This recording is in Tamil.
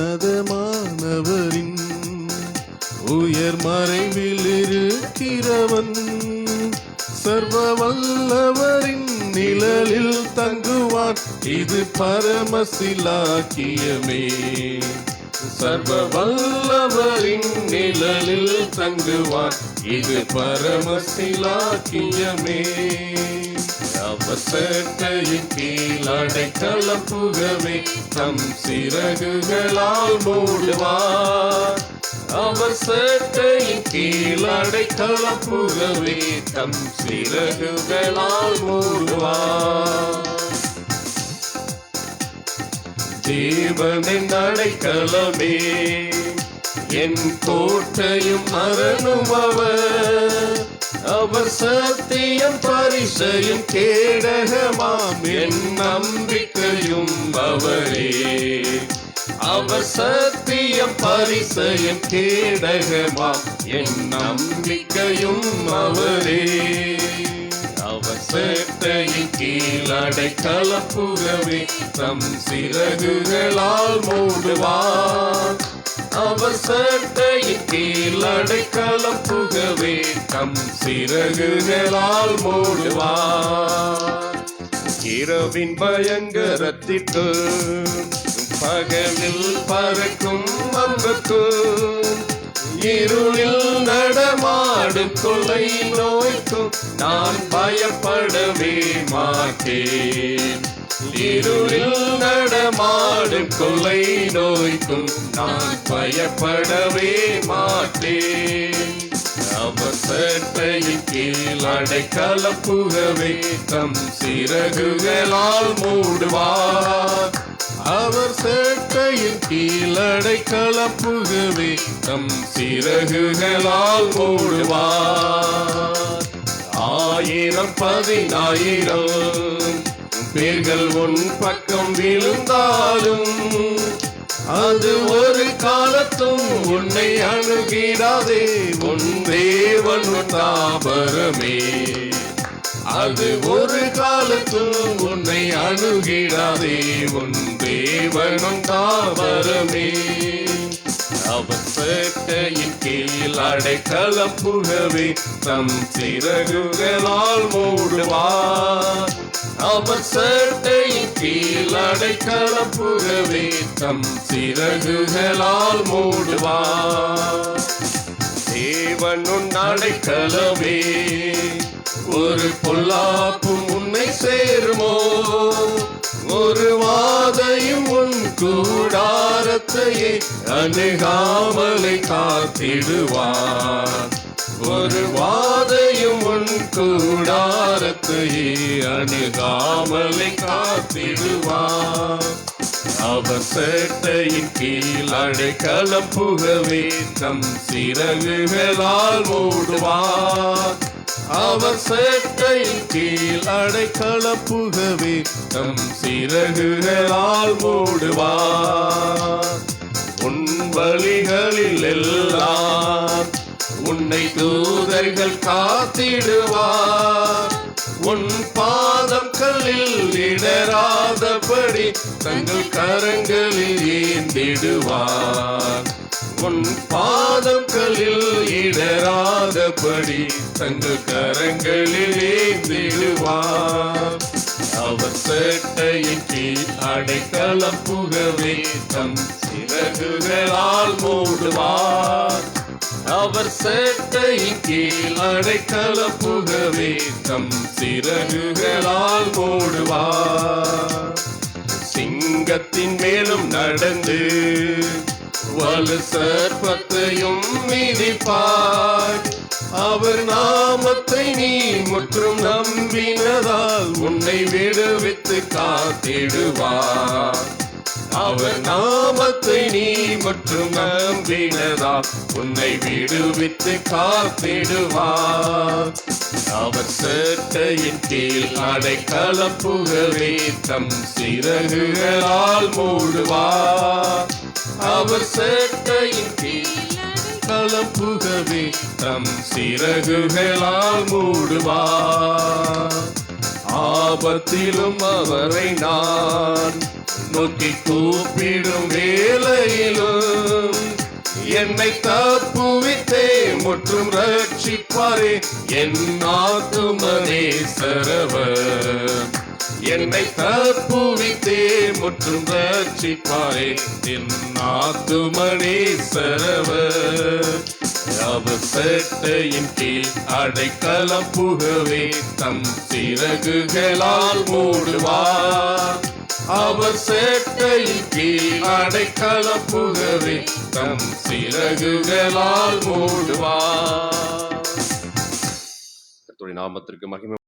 உன்னதமானவரின் உயர் மறைவில் இருக்கிறவன். சர்வ வல்லவரின் நிழலில் தங்குவான். இது பரமசிலாக்கியமே சர்வ வல்லவரின் நிழலில் தங்குவான். இது பரமசிலாக்கியமே. அவசட்டையின் கீழ் அடைக்கலம் புகவே தம் சிறகுகளால் மூடுவார். அவர் சேட்டையின் கீழ் அடைக்கலம் புகவே தம் சிறகுகளால் மூடுவார். தேவனின் அடைக்கலமே. என் கோட்டையும் அரணும் அவர். அவர் சத்தியம் பரிசையும் கேடகமாம். என் நம்பிக்கையும் அவரே. அவர் சத்தியம் பரிசையும் கேடகமாம். என் நம்பிக்கையும் அவரே. அவர் கீழ் அடைக்கலப்புகவே தம் சிறகுகளால் மூடுவார். அவர் சேட்டையின் கீழ் அடைக்கலப்புகவே தம் சிறகுகளால் மூடுவார். இரவின் பயங்கரத்திற்கு பகலில் பறக்கும் அம்புக்கு இருளில் நடமாடு கொலை நோய்க்கும் நான் பயப்படவே மாட்டேன். இருளில் நடமாடு கொலை நோய்க்கும் நான் பயப்படவே மாட்டேன். அவர் கீழ் அடைக்கல புகவே தம் சிறகுகளால் மூடுவார். அவர் சேட்டையில் கீழடை அடைக்கலம் தம் சிறகுகளால் மூடுவார். ஆயிரம் பதினாயிரம் பேர்கள் உன் பக்கம் விழுந்தாலும் அது ஒரு காலத்தும் உன்னை அணுகிடாதே. உன் தேவன் தாபரமே. அது ஒரு காலத்தும் அணுகிடாதே உன் தேவனும் தாவரமே அவர் சேட்டையின் கீழ் அடைக்கலம் புகவே தம் சிறகுகளால் மூடுவார். அவர் சேட்டையின் கீழ் அடைக்கலம் புகவே தம் சிறகுகளால் மூடுவார். தேவன் உன் அடைக்கலமே ஒரு பொல்லாப்பும் சேருமோ? ஒரு வாதையும் உன் கூடாரத்தையே அணுகாமலை காத்திடுவான். ஒரு வாதையும் உன் கூடாரத்தையே அணுகாமலை காத்திடுவான். அவர் சேட்டையின் கீழ் அடைக்கலம் புகவே தம் சிறகுகளால் மூடுவார் அவர் சேட்டையின் கீழ் அடைக்கல புகவே தம் சிறகுகளால் மூடுவார். உன் வழிகளில் எல்லாம் உன்னை தூதர்கள் காத்திடுவார். உன் பாதம் கல்லில் இடராதபடி தங்கள் கரங்களில் ஏந்திடுவார். உன் பாதங்களில் இடராதபடி தங்கள் கரங்களில் ஏந்திடுவார். அவர் சேட்டையின் கீழ் அடைக்கலம் புகவே தம் சிறகுகளால் மூடுவார். அவர் சேட்டையின் கீழ் அடைக்கல புகவே தம் சிறகுகளால் மூடுவார். சிங்கத்தின் மேலும் நடந்து வலு சர்ப்பத்தையும் மிதிப்பார். அவர் நாமத்தை நீ முற்றும் நம்பினதால் உன்னை விடுவித்து காத்திடுவார். அவர் நாமத்தை நீ மற்றும் நம்பினதா உன்னை விடுவித்து காத்திடுவார். அவர் சேட்டையின் கீழ் அடைக்கலப்புகவே தம் சிறகுகளால் மூடுவார். அவர் சேட்டையின் கீழ் களம் புகவே தம் சிறகுகளால் மூடுவார். ஆபத்திலும் அவரை நான் நோக்கி கூப்பிடும் வேலையிலும் என்னை தப்புவித்தே முற்றும் ரட்சிப்பாரே என் ஆத்துமனே சரவர் என்னை தப்புவித்தே முற்றும் ரட்சிப்பாரே என் ஆத்துமனே சரவர். அவர் சட்டையின் கீழ் அடைக்கலம் புகவே தம் சிறகுகளால் மூடுவார். அவர் சேட்டையின் கீழ் அடைக்கலம் புகவே தம் சிறகுகளால் மூடுவார். நாமத்திற்கு மகிமை